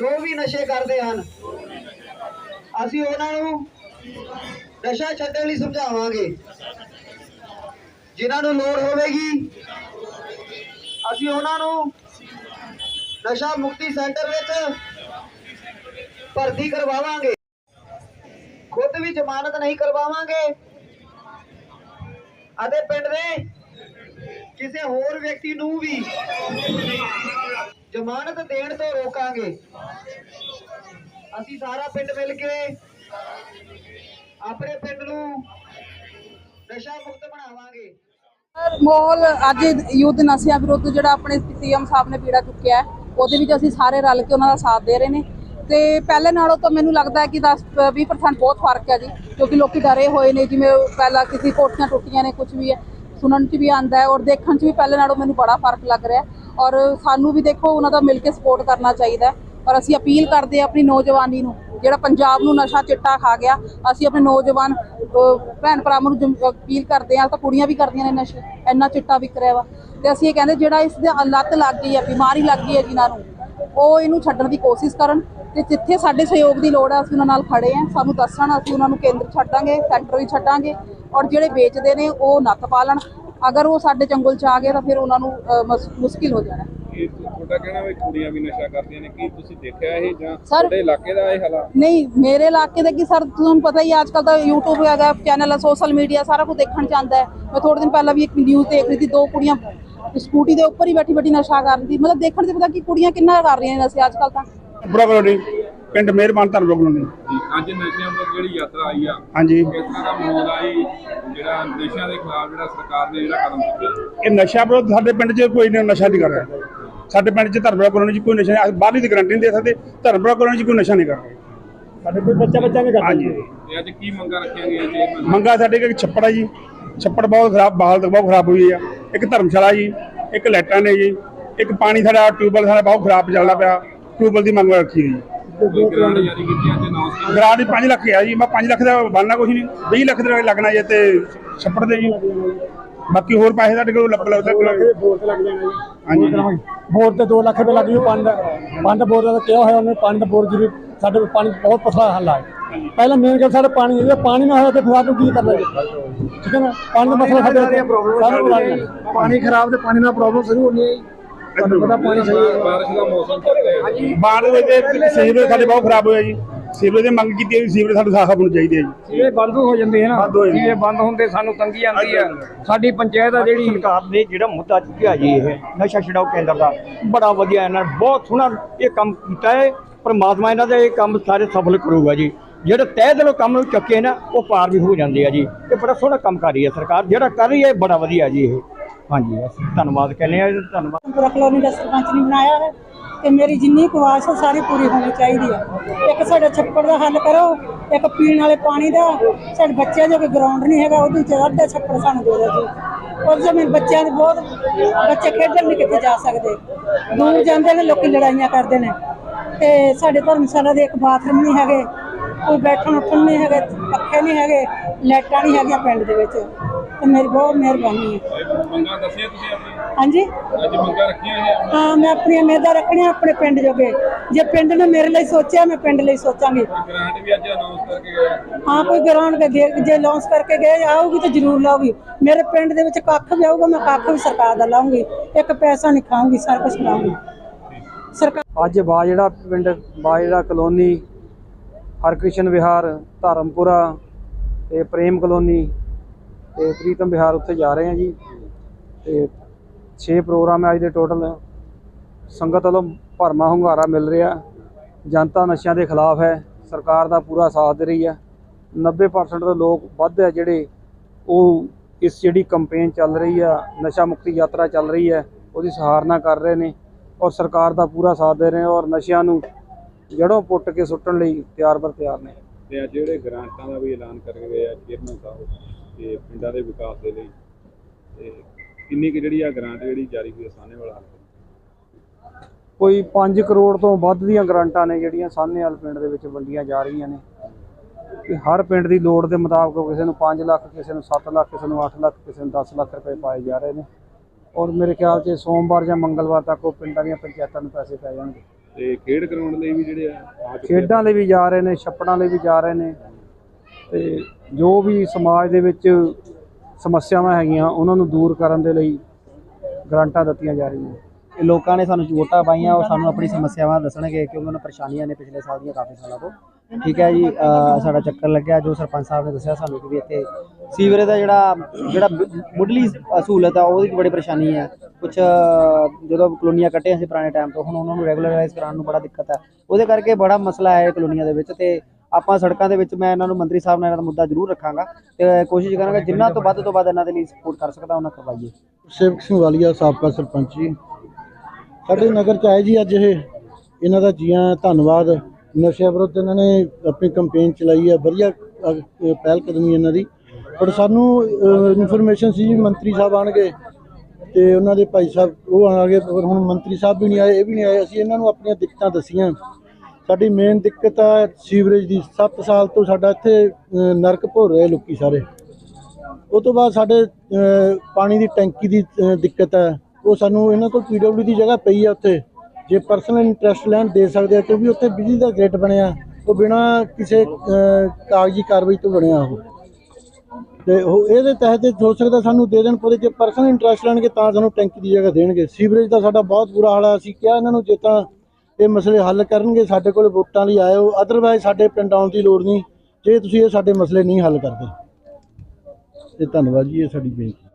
ਜੋ ਵੀ ਨਸ਼ੇ ਕਰਦੇ ਹਨ, ਅਸੀਂ ਉਹਨਾਂ ਨੂੰ ਨਸ਼ਾ ਛੱਡਣ ਲਈ ਸਮਝਾਵਾਂਗੇ। ਜਿਨ੍ਹਾਂ ਨੂੰ ਲੋੜ ਹੋਵੇਗੀ, ਅਸੀਂ ਉਹਨਾਂ ਨੂੰ ਨਸ਼ਾ ਮੁਕਤੀ ਸੈਂਟਰ ਵਿੱਚ ਭਰਤੀ ਕਰਵਾਵਾਂਗੇ। ਖੁਦ ਵੀ ਜ਼ਮਾਨਤ ਨਹੀਂ ਕਰਵਾਵਾਂਗੇ। ਅਤੇ ਪਿੰਡ ਦੇ ਕਿਸੇ ਹੋਰ ਵਿਅਕਤੀ ਨੂੰ ਵੀ ਜ਼ਮਾਨਤ ਦੇਣ ਤੋਂ ਰੋਕਾਂਗੇ। ਅਸੀਂ ਸਾਰਾ ਪਿੰਡ ਮਿਲ ਕੇ ਆਪਣੇ ਪਿੰਡ ਨੂੰ ਨਸ਼ਾ ਮੁਕਤ ਬਣਾਵਾਂਗੇ। ਮਾਹੌਲ ਅੱਜ ਯੁੱਧ ਨਸ਼ਿਆਂ ਵਿਰੁੱਧ ਜਿਹੜਾ ਆਪਣੇ ਸੀਐਮ ਸਾਹਿਬ ਨੇ ਪੀੜਾ ਚੁੱਕਿਆ ਹੈ, ਉਹਦੇ ਵਿੱਚ ਅਸੀਂ ਸਾਰੇ ਰਲ ਕੇ ਉਹਨਾਂ ਦਾ ਸਾਥ ਦੇ ਰਹੇ ਨੇ। ਤੇ ਪਹਿਲੇ ਨਾਲੋਂ ਤਾਂ ਮੈਨੂੰ ਲੱਗਦਾ ਹੈ ਕਿ 10 20% ਬਹੁਤ ਫ਼ਰਕ ਹੈ ਜੀ, ਕਿਉਂਕਿ ਲੋਕੀ ਡਰੇ ਹੋਏ ਨੇ, ਜਿਵੇਂ ਪਹਿਲਾਂ ਕਿਸੇ ਕੋਠੀਆਂ ਟੁੱਟੀਆਂ ਨੇ ਕੁਝ ਵੀ ਹੈ, ਸੁਣਨ 'ਚ ਵੀ ਆਂਦਾ ਹੈ ਔਰ ਦੇਖਣ 'ਚ ਵੀ ਪਹਿਲੇ ਨਾਲੋਂ ਮੈਨੂੰ ਬੜਾ ਫ਼ਰਕ ਲੱਗ ਰਿਹਾ ਹੈ। ਔਰ ਸਾਨੂੰ ਵੀ ਦੇਖੋ, ਉਹਨਾਂ ਦਾ ਮਿਲ ਕੇ ਸਪੋਰਟ ਕਰਨਾ ਚਾਹੀਦਾ ਔਰ ਅਸੀਂ ਅਪੀਲ ਕਰਦੇ ਹਾਂ ਆਪਣੀ ਨੌਜਵਾਨੀ ਨੂੰ, ਜਿਹੜਾ ਪੰਜਾਬ ਨੂੰ ਨਸ਼ਾ ਚਿੱਟਾ ਖਾ ਗਿਆ, ਅਸੀਂ ਆਪਣੇ ਨੌਜਵਾਨ ਭੈਣ ਭਰਾਵਾਂ ਨੂੰ ਜਮ- ਅਪੀਲ ਕਰਦੇ ਹਾਂ, ਤਾਂ ਕੁੜੀਆਂ ਵੀ ਕਰਦੀਆਂ ਨੇ ਨਸ਼ੇ, ਇੰਨਾ ਚਿੱਟਾ ਵਿਕ ਰਿਹਾ ਵਾ। ਤੇ ਅਸੀਂ ਇਹ ਕਹਿੰਦੇ, ਜਿਹੜਾ ਇਸ ਦੇ ਲੱਤ ਲੱਗ ਗਈ ਹੈ, ਬਿਮਾਰੀ ਲੱਗ ਗਈ ਹੈ ਜਿਨ੍ਹਾਂ ਨੂੰ, ਉਹ ਇਹਨੂੰ ਛੱਡਣ ਦੀ ਕੋਸ਼ਿਸ਼ ਕਰਨ ਤੇ ਜਿੱਥੇ ਸਾਡੇ ਸਹਿਯੋਗ ਦੀ ਲੋੜ ਹੈ, ਅਸੀਂ ਉਹਨਾਂ ਨਾਲ ਖੜੇ ਹਾਂ। ਸਾਨੂੰ ਦੱਸਣ, ਅਸੀਂ ਉਹਨਾਂ ਨੂੰ ਕੇਂਦਰ ਛੱਡਾਂਗੇ, ਸੈਂਟਰ ਵੀ ਛੱਡਾਂਗੇ, ਔਰ ਜਿਹੜੇ ਵੇਚਦੇ ਨੇ, ਉਹ ਨੱਥ ਪਾਲਣ। ਅਗਰ ਉਹ ਸਾਡੇ ਚੰਗੁਲ ਚ ਆ ਗਏ ਤਾਂ ਫਿਰ ਉਹਨਾਂ ਨੂੰ ਮੁਸ਼ਕਿਲ ਹੋ ਜਾਣਾ। ਇਹ ਤੁਹਾਡਾ ਕਹਿਣਾ ਵੀ ਕੁੜੀਆਂ ਵੀ ਨਸ਼ਾ ਕਰਦੀਆਂ ਨੇ ਕੀ ਤੁਸੀਂ ਦੇਖਿਆ ਇਹ ਜਾਂ Sir- ਤੁਹਾਡੇ ਇਲਾਕੇ ਦਾ ਇਹ ਹਾਲਾਤ? ਨਹੀਂ ਮੇਰੇ ਇਲਾਕੇ ਦੇ ਕੀ ਸਰ ਤੁਹਾਨੂੰ ਪਤਾ ਹੀ ਅੱਜ ਕੱਲ ਤਾਂ YouTube ਹੈਗਾ ਚੈਨਲ ਹੈ ਸੋਸ਼ਲ ਮੀਡੀਆ ਸਾਰਾ ਕੁਝ ਦੇਖਣ ਚ ਹੈ। ਮੈਂ ਥੋੜੇ ਦਿਨ ਪਹਿਲਾਂ ਵੀ ਇੱਕ ਨਿਊਜ਼ ਦੇਖ ਰਹੀ ਸੀ ਦੋ ਕੁੜੀਆਂ ਸਕੂਟੀ ਦੇ ਉੱਪਰ ਹੀ ਬੈਠੀ ਬੈਠੀ ਨਸ਼ਾ ਕਰ ਰਹੀ ਸੀ। ਮਤਲਬ ਦੇਖਣ ਚ ਪਤਾ ਕਿ ਕੁੜੀਆਂ ਕਿੰਨਾ ਕਰ ਰਹੀਆਂ ਨੇ ਨਸ਼ੇ ਅੱਜ ਕੱਲ ਤਾਂ। ਬੁਰਾ ਕਲੋਨੀ ਪਿੰਡ ਮਿਹਰਬਾਨ ਕਲੋਨੀ ਜੀ, ਅੱਜ ਨਸ਼ਿਆਂ ਤੋਂ ਜਿਹੜੀ ਯਾਤਰਾ ਆਈ ਆ ਹਾਂਜੀ। ਕਿਸ ਤਰ੍ਹਾਂ ਦਾ ਮਾਹੌਲ ਆਈ ਜਿਹੜਾ ਨਸ਼ਿਆਂ ਦੇ ਖਿਲਾਫ ਜਿਹੜਾ ਸਰਕਾਰ ਨੇ ਜਿਹੜਾ ਕਦਮ ਚੁੱਕਿਆ। ਇਹ ਨਸ਼ਾ ਵਿਰੋਧ ਸਾਡੇ ਪਿੰਡ 'ਚ ਕੋਈ ਨਹੀਂ ਨਸ਼ਾ ਨਹੀਂ ਕਰ ਰਿਹਾ। ਸਾਡੇ ਪਿੰਡ 'ਚ ਧਰਮਪੁਰ ਕਲੋਨੀ 'ਚ ਕੋਈ ਨਸ਼ਾ ਨਹੀਂ ਬਾਹਰਲੀ ਦੀ ਗਰੰਟੀ ਨਹੀਂ ਦੇ ਸਕਦੇ ਧਰਮਪੁਰ ਕਲੋਨੀ 'ਚ ਕੋਈ ਨਸ਼ਾ ਨਹੀਂ ਕਰ ਰਿਹਾ। ਸਾਡੇ ਕੋਈ ਬੱਚਾ ਬੱਚਾ ਨਹੀਂ ਕਰਦਾ। ਹਾਂਜੀ। ਤੇ ਅੱਜ ਕੀ ਮੰਗਾਂ ਰੱਖੀਆਂ ਗਈਆਂ ਚੇਅਰਮੈਨ ਮੰਗਾ ਸਾਡੇ ਕੋਲ ਇੱਕ ਛੱਪੜ ਹੈ ਜੀ ਛੱਪੜ ਬਹੁਤ ਖਰਾਬ ਹਾਲਤ ਬਹੁਤ ਖਰਾਬ ਹੋਈ ਆ। ਇੱਕ ਧਰਮਸ਼ਾਲਾ ਜੀ ਇੱਕ ਲਾਈਟਾਂ ਨੇ ਜੀ ਇੱਕ ਪਾਣੀ ਸਾਡਾ ਟਿਊਬਵੈਲ ਸਾਡਾ ਬਹੁਤ ਖਰਾਬ ਚੱਲਦਾ ਪਿਆ। ਟਿਊਬਵੈਲ ਦੀ ਮੰਗ ਰੱਖੀ ਹੈ ਜੀ ਗ੍ਰਾਂਟ ਜਾਰੀ ਕੀਤੀ ਅੱਜ ਅਨਾਉਂਸ ਗਰਾਂਟ 5 ਲੱਖ ਆ ਜੀ ਮੈਂ 5 ਲੱਖ ਦਾ ਬਣਨਾ ਕੁਛ ਨਹੀਂ 20 ਲੱਖ ਦਾ ਲੱਗਣਾ ਜੇ ਤੇ ਛੱਪੜ ਦੇ ਜੀ। ਬਾਕੀ ਹੋਰ ਪੈਸੇ ਸਾਡੇ ਕੋਲ ਲੱਗ ਲੱਗਦਾ ਬੋਰ ਤੇ ਲੱਗ ਜਾਣਾ ਜੀ। ਹਾਂਜੀ ਬੋਰ ਤੇ 2 ਲੱਖ ਰੁਪਏ ਲੱਗ ਜੂ ਪੰਜ ਪੰਜ ਬੋਰ ਦਾ ਕਿਹਾ ਹੋਇਆ ਉਹਨੇ ਪੰਜ ਬੋਰ ਜਿਹੜੀ ਸਾਡੇ ਕੋਲ ਪਾਣੀ ਬਹੁਤ ਪਸਲਾ ਹੱਲ ਆ। ਪਹਿਲਾਂ ਮੇਨ ਗੱਲ ਸਾਡੇ ਪਾਣੀ ਜੇ ਪਾਣੀ ਨਾ ਹੋਇਆ ਤੇ ਫਿਰ ਸਾਨੂੰ ਕੀ ਕਰਨਾ ਜੀ? ਠੀਕ ਹੈ ਨਾ? ਪਾਣੀ ਦਾ ਮਸਲਾ ਸਾਡੇ ਪਾਣੀ ਖਰਾਬ ਤੇ ਪਾਣੀ ਨਾਲ ਪ੍ਰੋਬਲਮ ਸ਼ੁਰੂ ਹੋਣੀ ਹੈ ਤੁਹਾਨੂੰ ਪਤਾ ਪਾਣੀ ਸਹੀ ਬਾਰਿਸ਼ ਦਾ ਮੌਸਮ ਚੱਲ ਰਿਹਾ ਦੇ ਸੀਵਰੇਜ ਸਾਡੇ ਬਹੁਤ ਖਰਾਬ ਹੋਇਆ ਜੀ। ਸੀਵਰੇਜ ਦੀ ਮੰਗ ਕੀਤੀ ਹੈ ਵੀ ਸੀਵਰੇਜ ਸਾਡੇ ਸਾਫ਼ ਹੋਣੇ ਚਾਹੀਦੇ ਜੀ। ਇਹ ਬੰਦ ਹੋ ਜਾਂਦੇ ਹੈ ਨਾ। ਇਹ ਬੰਦ ਹੁੰਦੇ ਸਾਨੂੰ ਤੰਗੀ ਆਉਂਦੀ ਹੈ। ਸਾਡੀ ਪੰਚਾਇਤ ਆ ਜਿਹੜੀ ਸਰਕਾਰ ਨੇ ਜਿਹੜਾ ਮੁੱਦਾ ਚੁੱਕਿਆ ਜੀ ਇਹ ਨਸ਼ਾ ਛਡਾਓ ਕੇਂਦਰ ਦਾ ਬੜਾ ਵਧੀਆ ਇਹਨਾਂ ਨੇ ਬਹੁਤ ਸੋਹਣਾ ਇਹ ਕੰਮ ਕੀਤਾ ਹੈ। ਪਰਮਾਤਮਾ ਇਹਨਾਂ ਦਾ ਇਹ ਕੰਮ ਸਾਰੇ ਸਫਲ ਕਰੂਗਾ ਜੀ। ਜਿਹੜੇ ਤਹਿ ਦਿਲੋਂ ਕੰਮ ਨੂੰ ਚੱਕੇ ਨਾ ਉਹ ਪਾਰ ਵੀ ਹੋ ਜਾਂਦੇ ਆ ਜੀ। ਇਹ ਬੜਾ ਸੋਹਣਾ ਕੰਮ ਕਰ ਰਹੀ ਹੈ ਸਰਕਾਰ। ਜਿਹੜਾ ਕਰ ਰਹੀ ਹੈ ਬੜਾ ਵਧੀਆ ਜੀ ਇਹ। ਹਾਂਜੀ ਅਸੀਂ ਧੰਨਵਾਦ ਕਹਿੰਦੇ ਆ, ਧੰਨਵਾਦ। ਪੂਰਾ ਕਲੋਨੀ ਦਾ ਸਰਪੰਚ ਨੇ ਬਣਾਇਆ ਹੈ ਤੇ ਮੇਰੀ ਜਿੰਨੀ ਕੁਆਸ਼ ਹੈ ਸਾਰੀ ਪੂਰੀ ਹੋਣੀ ਚਾਹੀਦੀ ਹੈ। ਇੱਕ ਸਾਡਾ ਛੱਪੜ ਦਾ ਹੱਲ ਕਰੋ, ਇੱਕ ਪੀਣ ਵਾਲੇ ਪਾਣੀ ਦਾ। ਸਾਡੇ ਬੱਚਿਆਂ ਜੋ ਕੋਈ ਗਰਾਊਂਡ ਨਹੀਂ ਹੈਗਾ, ਉਹਦੇ ਚ ਅੱਧਾ ਛੱਪੜ ਸਾਨੂੰ ਦੇ ਦਿਓ ਜੀ। ਉਸ ਜ਼ਮੀਨ ਬੱਚਿਆਂ ਦੇ ਬਹੁਤ, ਬੱਚੇ ਖੇਡਣ ਨਹੀਂ ਕਿਤੇ ਜਾ ਸਕਦੇ। ਦੂਰ ਜਾਂਦੇ ਨੇ, ਲੋਕੀ ਲੜਾਈਆਂ ਕਰਦੇ ਨੇ। ਤੇ ਸਾਡੇ ਧਰਮਸ਼ਾਲਾ ਦੇ ਇੱਕ ਬਾਥਰੂਮ ਨਹੀਂ ਹੈਗੇ ਕੋਈ ਬੈਠਣ ਉੱਠਣ ਨਹੀਂ ਹੈਗੇ, ਪੱਖੇ ਨਹੀਂ ਹੈਗੇ, ਲਾਈਟਾਂ ਨਹੀਂ ਹੈਗੀਆਂ ਪਿੰਡ ਦੇ ਵਿੱਚ। ਤੇ ਮੇਰੀ ਬਹੁਤ ਮਿਹਰਬਾਨੀ ਹੈ। ਮੰਗਾਂ ਦੱਸਿਆ ਤੁਸੀਂ ਆਪਣੀ ਹਾਂਜੀ? ਅੱਜ ਮੰਗਾਂ ਰੱਖੀਆਂ ਇਹ ਹਾਂ ਮੈਂ ਆਪਣੀਆਂ ਰੱਖਣੀਆਂ ਆਪਣੇ ਪਿੰਡ ਜੋਗੇ। ਜੇ ਪਿੰਡ ਨੇ ਮੇਰੇ ਲਈ ਸੋਚਿਆ ਮੈਂ ਪਿੰਡ ਲਈ ਸੋਚਾਂਗੀ। ਗ੍ਰਾਂਟ ਵੀ ਅੱਜ ਅਨਾਉਂਸ ਕਰਕੇ ਗਏ ਹਾਂ ਕੋਈ ਕੇ ਦੇ ਜੇ ਲਾਂਚ ਕਰਕੇ ਗਏ ਆਊਗੀ ਤਾਂ ਜ਼ਰੂਰ ਲਾਊਗੀ। ਮੇਰੇ ਪਿੰਡ ਦੇ ਵਿੱਚ ਕੱਖ ਵੀ ਆਊਗਾ ਮੈਂ ਕੱਖ ਵੀ ਸਰਕਾਰ ਦਾ ਲਾਉਂਗੀ ਇੱਕ ਪੈਸਾ ਨਹੀਂ ਖਾਊਂਗੀ ਸਾਰਾ ਕੁਝ ਲਾਉਂਗੀ ਸਰਕਾਰ ਅੱਜ ਬਾਜੜਾ ਪਿੰਡ ਬਾਜੜਾ ਕਲੋਨੀ ਹਰਕ੍ਰਿਸ਼ਨ ਵਿਹਾਰ ਧਰਮਪੁਰਾ ਤੇ ਪ੍ਰੇਮ ਕਲੋਨੀ ਤੇ ਪ੍ਰੀਤਮ ਵਿਹਾਰ ਉੱਥੇ ਜਾ ਰਹੇ ਹਾਂ ਜੀ। ਤੇ 6 ਪ੍ਰੋਗਰਾਮ ਹੈ ਅੱਜ ਦੇ ਟੋਟਲ ਸੰਗਤ ਵੱਲੋਂ ਭਰਮਾ ਹੁੰਗਾਰਾ ਮਿਲ ਰਿਹਾ। ਜਨਤਾ ਨਸ਼ਿਆਂ ਦੇ ਖਿਲਾਫ ਹੈ। ਸਰਕਾਰ ਦਾ ਪੂਰਾ ਸਾਥ ਦੇ ਰਹੀ ਹੈ। 90% ਤੋਂ ਲੋਕ ਵੱਧ ਹੈ ਜਿਹੜੇ ਉਹ ਇਸ ਜਿਹੜੀ ਕੰਪੇਨ ਚੱਲ ਰਹੀ ਆ, ਨਸ਼ਾ ਮੁਕਤੀ ਯਾਤਰਾ ਚੱਲ ਰਹੀ ਹੈ, ਉਹਦੀ ਸਹਾਰਨਾ ਕਰ ਰਹੇ ਨੇ ਔਰ ਸਰਕਾਰ ਦਾ ਪੂਰਾ ਸਾਥ ਦੇ ਰਹੇ ਔਰ ਨਸ਼ਿਆਂ ਨੂੰ ਜੜੋਂ ਪੁੱਟ ਕੇ ਸੁੱਟਣ ਲਈ ਤਿਆਰ ਬਰ ਤਿਆਰ ਨੇ। ਤੇ ਜਿਹੜੇ ਗ੍ਰਾਂਟਾਂ ਦਾ ਵੀ ਐਲਾਨ ਕਰਕੇ ਗਏ ਆ ਚੇਅਰਮੈਨ ਸਾਹਿਬ ਤੇ ਪਿੰਡਾਂ ਦੇ ਵਿਕਾਸ ਦੇ ਲਈ ਤੇ ਕਿੰਨੀ ਕਿ ਜਿਹੜੀ ਆ ਗ੍ਰਾਂਟ ਜਿਹੜੀ ਜਾਰੀ ਹੋਈ ਆ ਸਾਹਨੇ ਵਾਲਾ ਕੋਈ 5 ਕਰੋੜ ਤੋਂ ਵੱਧ ਦੀਆਂ ਗਰਾਂਟਾਂ ਨੇ ਜਿਹੜੀਆਂ ਸਾਹਨੇਵਾਲ ਪਿੰਡ ਦੇ ਵਿੱਚ ਵੰਡੀਆਂ ਜਾ ਰਹੀਆਂ ਨੇ। ਕਿ ਹਰ ਪਿੰਡ ਦੀ ਲੋੜ ਦੇ ਮੁਤਾਬਕ ਕਿਸੇ ਨੂੰ 5 ਲੱਖ ਕਿਸੇ ਨੂੰ 7 ਲੱਖ ਕਿਸੇ ਨੂੰ 8 ਲੱਖ ਕਿਸੇ ਨੂੰ 10 ਲੱਖ ਰੁਪਏ ਪਾਏ ਜਾ ਰਹੇ ਨੇ। ਔਰ ਮੇਰੇ ਖਿਆਲ 'ਚ ਸੋਮਵਾਰ ਜਾਂ ਮੰਗਲਵਾਰ ਤੱਕ ਉਹ ਪਿੰਡਾਂ ਦੀਆਂ ਪੰਚਾਇਤਾਂ ਨੂੰ ਪੈਸੇ ਪੈ ਜਾਣਗੇ। ਤੇ ਖੇਡ ਕਰਾਉਣ ਲਈ ਵੀ ਜਿਹੜੇ ਆ। ਖੇਡਾਂ ਲਈ ਵੀ ਜਾ ਰਹੇ ਨੇ ਛੱਪੜਾਂ ਲਈ ਵੀ ਜਾ ਰਹੇ ਨੇ। ਤੇ ਜੋ ਵੀ ਸਮਾਜ ਦੇ ਵਿੱਚ ਸਮੱਸਿਆਵਾਂ ਹੈਗੀਆਂ, ਉਹਨਾਂ ਨੂੰ ਦੂਰ ਕਰਨ ਦੇ ਲਈ ਗ੍ਰਾਂਟਾਂ ਦਿੱਤੀਆਂ ਜਾ ਰਹੀਆਂ। ਇਹ ਲੋਕਾਂ ਨੇ ਸਾਨੂੰ ਵੋਟਾਂ ਪਾਈਆਂ, ਉਹ ਸਾਨੂੰ ਆਪਣੀ ਸਮੱਸਿਆਵਾਂ ਦੱਸਣਗੇ ਕਿਉਂਕਿ ਉਹਨਾਂ ਨੂੰ ਪਰੇਸ਼ਾਨੀਆਂ ਨੇ ਪਿਛਲੇ ਸਾਲ ਦੀਆਂ ਕਾਫੀ ਸਾਲਾਂ ਤੋਂ। ਠੀਕ ਹੈ ਜੀ ਸਾਡਾ ਚੱਕਰ ਲੱਗਿਆ, ਜੋ ਸਰਪੰਚ ਸਾਹਿਬ ਨੇ ਦੱਸਿਆ, ਸਾਨੂੰ ਕਿ ਵੀ ਇੱਥੇ ਸੀਵਰੇਜ ਦਾ ਜਿਹੜਾ ਜਿਹੜਾ ਮੁੱਢਲੀ ਸਹੂਲਤ ਆ, ਉਹਦੀ ਬੜੀ ਪਰੇਸ਼ਾਨੀ ਹੈ ਕੁਝ ਜਦੋਂ ਕਲੋਨੀਆਂ ਕੱਟੀਆਂ ਸੀ ਪੁਰਾਣੇ ਟਾਈਮ ਤੋਂ, ਹੁਣ ਉਹਨਾਂ ਨੂੰ ਰੈਗੂਲਰਾਈਜ਼ ਕਰਾਉਣ ਨੂੰ ਬੜਾ ਦਿੱਕਤ ਹੈ ਉਹਦੇ ਕਰਕੇ ਬੜਾ ਮਸਲਾ ਹੈ ਕਲੋਨੀਆਂ ਦੇ ਵਿੱਚ ਤੇ ਆਪਾਂ ਸੜਕਾਂ ਦੇ ਵਿੱਚ ਮੈਂ ਇਹਨਾਂ ਨੂੰ ਮੰਤਰੀ ਸਾਹਿਬ ਨਾਲ ਇਹਨਾਂ ਦਾ ਮੁੱਦਾ ਜ਼ਰੂਰ ਰੱਖਾਂਗਾ ਤੇ ਕੋਸ਼ਿਸ਼ ਕਰਾਂਗਾ ਜਿੰਨਾ ਤੋਂ ਵੱਧ ਤੋਂ ਵੱਧ ਇਹਨਾਂ ਦੇ ਲਈ ਸਪੋਰਟ ਕਰ ਸਕਦਾ ਉਹਨਾਂ ਕਰਵਾਈਏ। ਸੇਵਕ ਸਿੰਘ ਵਾਲੀਆ ਸਾਬਕਾ ਸਰਪੰਚ ਜੀ। ਸਾਡੇ ਨਗਰ ਚ ਆਏ ਜੀ ਅੱਜ ਇਹ। ਇਹਨਾਂ ਦਾ ਜੀਆਂ ਧੰਨਵਾਦ। ਨਸ਼ੇ ਵਿਰੁੱਧ ਇਹਨਾਂ ਨੇ ਆਪਣੀ ਕੈਂਪੇਨ ਚਲਾਈ ਹੈ ਵਧੀਆ ਅਹ, ਪਹਿਲ ਕਦਮੀ ਇਹਨਾਂ ਦੀ। ਪਰ ਸਾਨੂੰ ਇਨਫੋਰਮੇਸ਼ਨ ਸੀ ਜੀ ਮੰਤਰੀ ਸਾਹਿਬ ਆਣਗੇ। ਤੇ ਉਹਨਾਂ ਦੇ ਭਾਈ ਸਾਹਿਬ ਉਹ ਆਣਗੇ ਪਰ ਹੁਣ ਮੰਤਰੀ ਸਾਹਿਬ ਵੀ ਨਹੀਂ ਆਏ ਇਹ ਵੀ ਨਹੀਂ ਆਏ। ਅਸੀਂ ਇਹਨਾਂ ਨੂੰ ਆਪਣੀਆਂ ਦਿੱਕਤਾਂ ਦੱਸੀਆਂ। ਸਾਡੀ ਮੇਨ ਦਿੱਕਤ ਆ ਸੀਵਰੇਜ ਦੀ। 7 ਸਾਲ ਤੋਂ ਸਾਡਾ ਇੱਥੇ ਨਰਕ ਭੋਰ ਰਹੇ ਲੋਕੀ ਸਾਰੇ। ਉਹ ਤੋਂ ਬਾਅਦ ਸਾਡੇ ਪਾਣੀ ਦੀ ਟੈਂਕੀ ਦੀ ਦਿੱਕਤ ਹੈ ਉਹ ਸਾਨੂੰ ਇਹਨਾਂ ਕੋਲ ਪੀਡਬਲਿਊ ਦੀ ਜਗ੍ਹਾ ਪਈ ਆ ਉੱਥੇ। ਜੇ ਪਰਸਨਲ ਇੰਟਰਸਟ ਲੈਣ ਦੇ ਸਕਦੇ ਆ, ਕਿਉਂਕਿ ਉੱਥੇ ਬਿਜਲੀ ਦਾ ਗੇਟ ਬਣਿਆ। ਉਹ ਬਿਨਾ ਕਿਸੇ ਕਾਗਜ਼ੀ ਕਾਰਵਾਈ ਤੋਂ ਬਣਿਆ ਉਹ। ਤੇ ਉਹ, ਇਹਦੇ ਤਹਿਤ ਹੋ ਸਕਦਾ ਸਾਨੂੰ ਦੇ ਦੇਣ ਪਵੇ ਜੇ ਪਰਸਨਲ ਇੰਟਰਸਟ ਲੈਣਗੇ ਤਾਂ ਸਾਨੂੰ ਟੈਂਕੀ ਦੀ ਜਗ੍ਹਾ ਦੇਣਗੇ। ਸੀਵਰੇਜ ਦਾ ਸਾਡਾ ਬਹੁਤ ਬੁਰਾ ਹਾਲ ਆ। ਅਸੀਂ ਕਿਹਾ ਇਹਨਾਂ ਨੂੰ ਜੇ ਤਾਂ ਇਹ ਮਸਲੇ ਹੱਲ ਕਰਨਗੇ, ਸਾਡੇ ਕੋਲ ਵੋਟਾਂ ਲਈ ਆਇਓ ਅਦਰਵਾਈਜ਼ ਸਾਡੇ ਪਿੰਡ ਆਉਣ ਦੀ ਲੋੜ ਨਹੀਂ। ਜੇ ਤੁਸੀਂ ਇਹ ਸਾਡੇ ਮਸਲੇ ਨਹੀਂ ਹੱਲ ਕਰਦੇ। ਤੇ ਧੰਨਵਾਦ ਜੀ, ਇਹ ਸਾਡੀ ਬੇਨਤੀ।